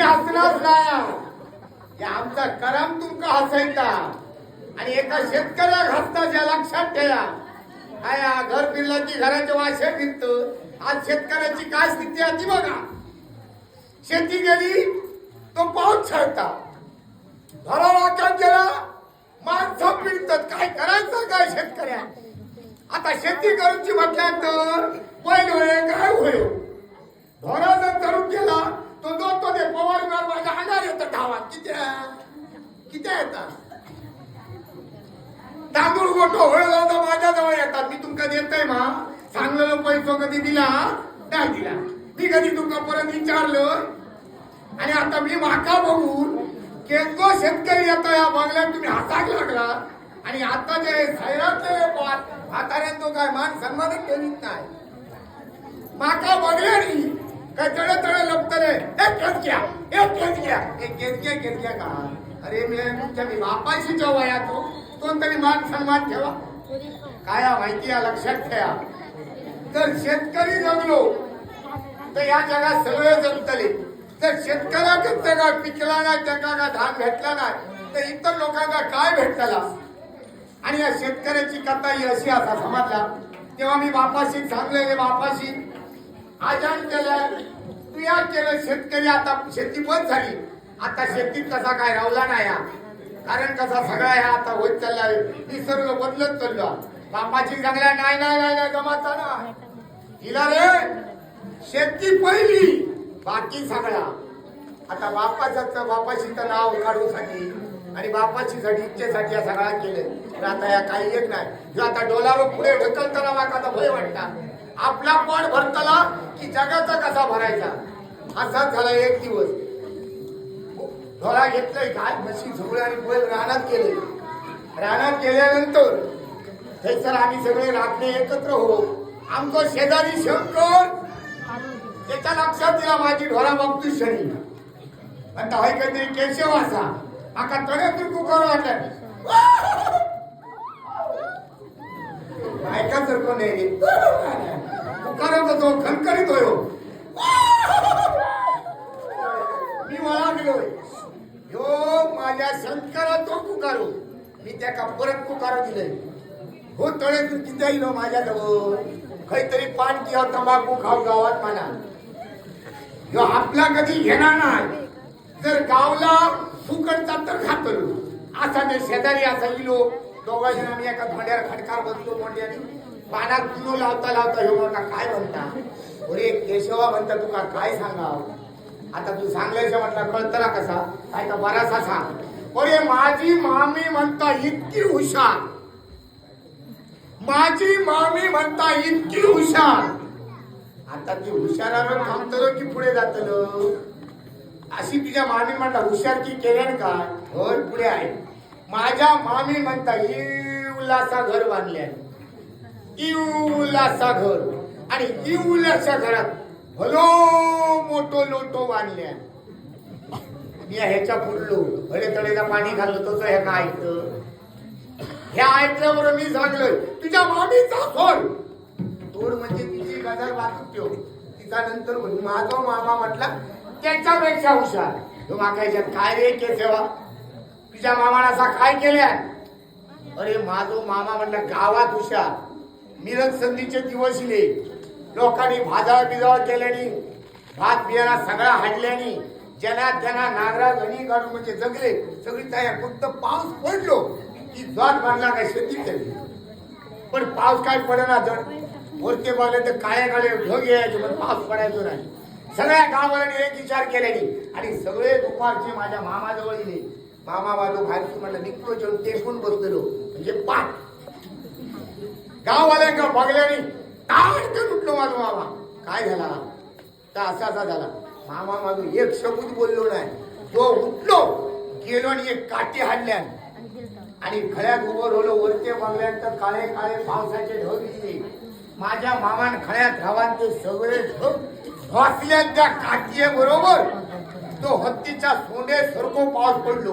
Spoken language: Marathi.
हसणारच नाही ना. आमचा करम तुमका हसायचा. आणि एका शेतकऱ्याला हसताच्या लक्षात ठेवा. काय घर फिरला की घराच्या वाशे फिरत आज शेतकऱ्याची काय स्थिती आहे ती बघा. शेती गेली तो पाऊस छळता. घरा वाक्यात गेला माणसं पिळतात काय करायचं काय शेतकऱ्या? आता शेती करूची म्हटल्यानंतर बैल होय काय होय. ढोरा जर धरून गेला तो दोन तो ते पवार बिवार माझ्या अंगावर येतं धावात किती किती येतात तांदूळ गोठो होळला तर माझ्या जवळ येतात. मी तुमका देतय मा. चांगलं पैसो कधी दिला नाही दिला. मी कधी तुमका परत विचारलं? आणि आता मी माका बघून केंद्र शेतकरी येतो या बंगल्यात. तुम्ही हाताक लागला. आणि आता जे सैरातले म्हाताऱ्यात तो काय मान सन्मानच केलीच नाही. माका बघल्या काय तळे तळे लपतले? एक केस घ्या एक केस घ्या. एक घेतक्या घेतक्या का? अरे मी तुमच्या मी बापाशी जो यातो तो. कोणतरी मान सन्मान ठेवा. काय माहिती या लक्षात ठेवा. तर शेतकरी जगलो तर या जगात सगळे जगतले. तर शेतकऱ्याकच जगा पिकला नाही त्याका ना धान भेटला नाही तर इतर लोकांना काय भेटतला? आणि या शेतकऱ्याची कथा ही अशी आता समजला. तेव्हा मी बापाशी सांगलेले बापाशी आजान केलं तू केलं शेतकरी आता शेती बंद झाली. आता शेतीत कसा काय रावला नाही हा. कारण कसा सगळा ह्या आता होत चालला निसर्ग बदलत चाललो बापाची चांगल्या नाही नाही नाही नाही जमाचा ना हिला रे शेती पहिली बाकी सगळा. आता बापाच बापाशी तर नाव काढूसाठी आणि बापाची साठी इच्छेसाठी या सगळा केले तर आता या काही येत नाही. आता डोलावर पुढे ढकलताना माका भय वाटतात आपला पण भरतला की जगाचा कसा भरायचा? असाच झाला एक दिवस. ढोला घेतलंय गाय म्हशी झोळ आणि बैल रानात गेले. रानात गेल्यानंतर हे सर आम्ही सगळे राखणे एकत्र हो आमचं शेजारी शंकर त्याच्या लक्षात दिला माझी ढोरा बाबतू शरी म्हणता हाय काहीतरी केशव असा? आका तळे तू कुकर वाटलं ऐका सर कोण आहे तो खणखणीत होयो. मी वळागलोय ह्यो माझ्या शंकरा तो पुकारो. मी त्याका परत कुकारो दिले हो तळे तू किती येईल हो माझ्याजवळ. काहीतरी पान किंवा तंबाखू खाऊ गावात म्हणा. ह्यो आपला कधी घेणार नाही. जर गावला फुकटचा तर खातो असा ते शेजारी असा इलो दोघा जण आम्ही एका भांड्यावर खडकार बसलो मोंड्याने. पानात किलो लावता लावता हे म्हणता काय म्हणता? अरे केशवा म्हणता तुका काय सांगा आता तू सांगल्याचे म्हटलं कळतला कसा? काय तर बराचसा सांग. अरे माझी मामी म्हणता इतकी हुशार. माझी मामी म्हणता इतकी हुशार. आता ती हुशारानं थांबतलो की पुढे जातलो? अशी तुझ्या मामी म्हणता हुशार की केल्यान का घर पुढे आहे. माझ्या मामी म्हणता इवलासा घर बांधल्यान. इवलासा घर आणि इवलाच्या घरात भलो मोठो लोटो बांधल्या मी ह्याच्या फुडलो हळे तळेला पाणी घाललं तसं ह्या ऐकलं हे ऐकल्यावर मी सांगलोय तुझ्या मामीचा सोड तोड म्हणजे तिची गजर वाचून ठेव. तिचा नंतर माझा मामा म्हटला त्याच्यापेक्षा हुशार. तो मागायच्या काय रे के सेवा तुझ्या मामाला असा काय केल्या? अरे माझो मामा म्हटलं गावात हुशार. मिरज संधीचे दिवस इले. लोकांनी भाजाळ बिजाळ केल्यानी भात बियाणा सगळा हाडल्यानी जना जना नागरा घणी काढून म्हणजे जगले. सगळी तयार फक्त पाऊस पडलो. की जोट बांधला काय शेती केली. पण पाऊस काय पडेना जण वरते बघले तर काळे काळे ढग यायचे पण पाऊस पडायचो नाही. सगळ्या गावाला एक विचार केल्यानी आणि सगळे दुपारचे माझ्या मामाजवळ येले मामा बाजू खायची म्हणलं निघतो जेवण टेकून बसलेलो. म्हणजे पाठ. गाववाल्यांना बघल्याने ताडकन उठलो माझा मामा. काय झाला? तर असा असा झाला. मामा माझं एक शब्द बोललो नाही. तो उठलो गेलो आणि एक काठी हाडल्या आणि खळ्यात उभं राहिलो वरचे बघल्यानंतर काळे काळे पावसाचे ढग दिले माझ्या मामान खळ्यात रावान ते सगळे ढग त्या काठीये बरोबर. तो हत्तीच्या सोंडे सरको पाऊस पडलो.